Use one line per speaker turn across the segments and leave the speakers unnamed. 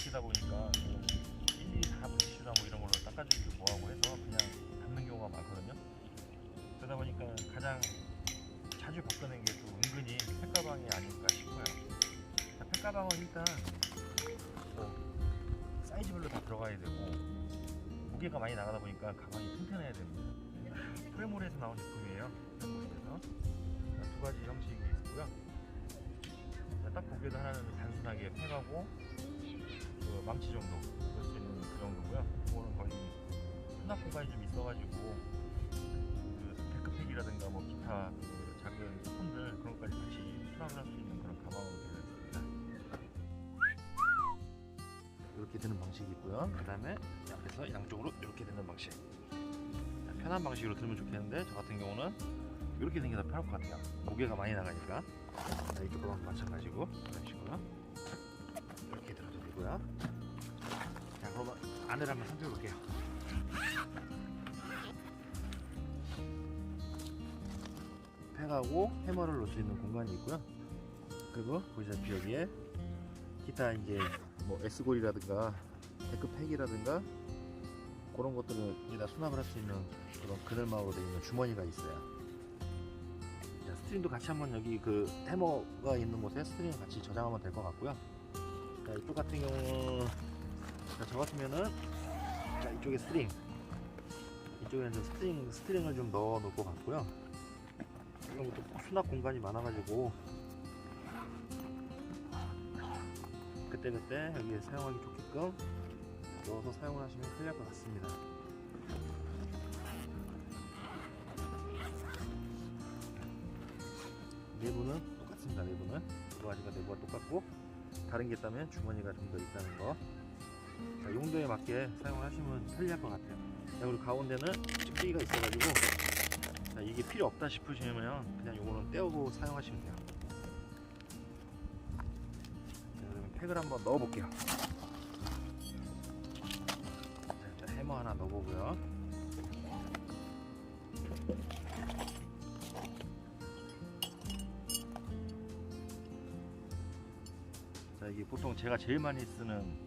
박히다 보니까 그 일일이 다 물티슈나 뭐 이런 걸로 닦아주기도 뭐하고 해서 그냥 닿는 경우가 많거든요. 그러다 보니까 가장 자주 바꾸는 게 또 은근히 팩가방이 아닐까 싶어요. 자, 팩가방은 일단 뭐 사이즈별로 다 들어가야 되고 무게가 많이 나가다 보니까 가방이 튼튼해야 됩니다. 프레몰에서 나온 제품이에요. 프레몰에서 자, 두 가지 형식이 있고요. 단순하게 팩하고 그 망치 정도 넣을 수 있는 그 정도고요. 이거는 거의 수납 공간이 좀 있어가지고 그 데크팩이라든가 뭐 기타 그 작은 소품들 그런 것까지 같이 수납을 할 수 있는 그런 가방으로 되어 있습니다. 이렇게 되는 방식이 있고요. 그 다음에 앞에서 양쪽으로 이렇게 되는 방식. 자, 편한 방식으로 들면 좋겠는데 저 같은 경우는 이렇게 더 편할 것 같아요. 무게가 많이 나가니까. 자, 이쪽 가방 마찬가지고 이런 식으로 되고요. 자, 그러면 안을 한번 살펴 볼게요. 팩하고 해머를 넣을 수 있는 공간이 있고요. 그리고 보시다시피 여기에 기타 이제 뭐 S골이라든가 데크팩이라든가 그런 것들을 여기다 수납을 할 수 있는 그런 그늘막으로 되어 있는 주머니가 있어요. 자, 스트링도 같이 한번 여기 그 해머가 있는 곳에 스트링 같이 저장하면 될 것 같고요. 자, 이쪽 같은 경우 자, 저 같으면은 자, 이쪽에 스트링 이쪽에는 좀 스트링 스트링을 좀 넣어 놓을 것 같고요. 이런 것도 수납 공간이 많아가지고 그때그때 여기에 사용하기 좋게끔 넣어서 사용을 하시면 편리할 것 같습니다. 내부는 똑같습니다. 내부는 두 가지가 내부가 똑같고 다른 게 있다면 주머니가 좀 더 있다는 거. 자, 용도에 맞게 사용을 하시면 편리할 것 같아요. 자, 그리고 가운데는 집게기가 있어가지고 자, 이게 필요 없다 싶으시면 그냥 요거는 떼어고 사용하시면 돼요. 자, 그러면 팩을 한번 넣어 볼게요. 자, 일단 해머 하나 넣어보고요. 자, 이게 보통 제가 제일 많이 쓰는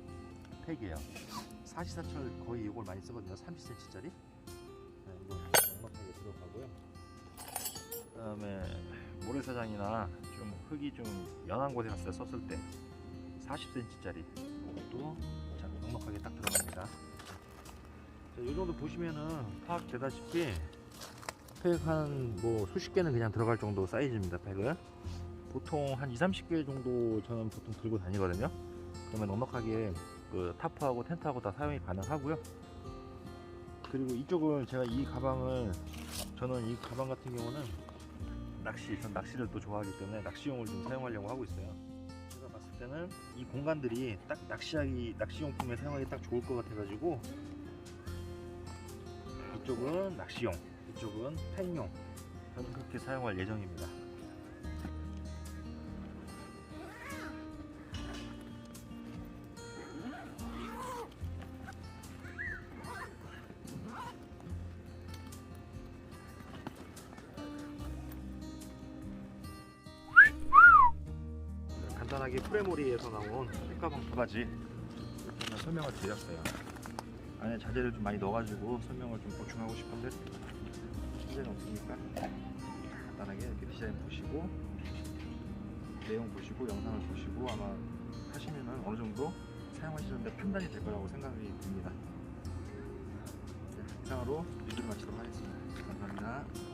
팩이에요. 사시사철 거의 이걸 많이 쓰거든요. 30cm짜리. 네, 이거 넉넉하게 들어가고요. 그 다음에 모래사장이나 좀 흙이 좀 연한 곳에 갔을 때 썼을 때 40cm짜리 이것도 자, 넉넉하게 딱 들어갑니다. 자, 이 정도 보시면은 파악되다시피 팩 한 뭐 수십 개는 그냥 들어갈 정도 사이즈입니다. 팩은 보통 한 2, 30개 정도 저는 보통 들고 다니거든요. 그러면 넉넉하게 그 타프하고 텐트하고 다 사용이 가능하고요. 그리고 이쪽은 제가 이 가방을 저는 이 가방 같은 경우는 낚시, 전 낚시를 또 좋아하기 때문에 낚시용을 좀 사용하려고 하고 있어요. 제가 봤을 때는 이 공간들이 딱 낚시하기, 낚시용품에 사용하기 딱 좋을 것 같아가지고 이쪽은 낚시용, 이쪽은 펜용. 저는 그렇게 사용할 예정입니다. 간단하게 프레모리에서 나온 팩가방 두 가지 설명을 드렸어요. 안에 자재를 좀 많이 넣어가지고 설명을 좀 보충하고 싶은데 시간이 없으니까 간단하게 이렇게 디자인 보시고 내용 보시고 영상을 보시고 아마 하시면은 어느 정도 사용하시는데 판단이 될 거라고 생각이 듭니다. 네, 이상으로 리뷰를 마치도록 하겠습니다. 감사합니다.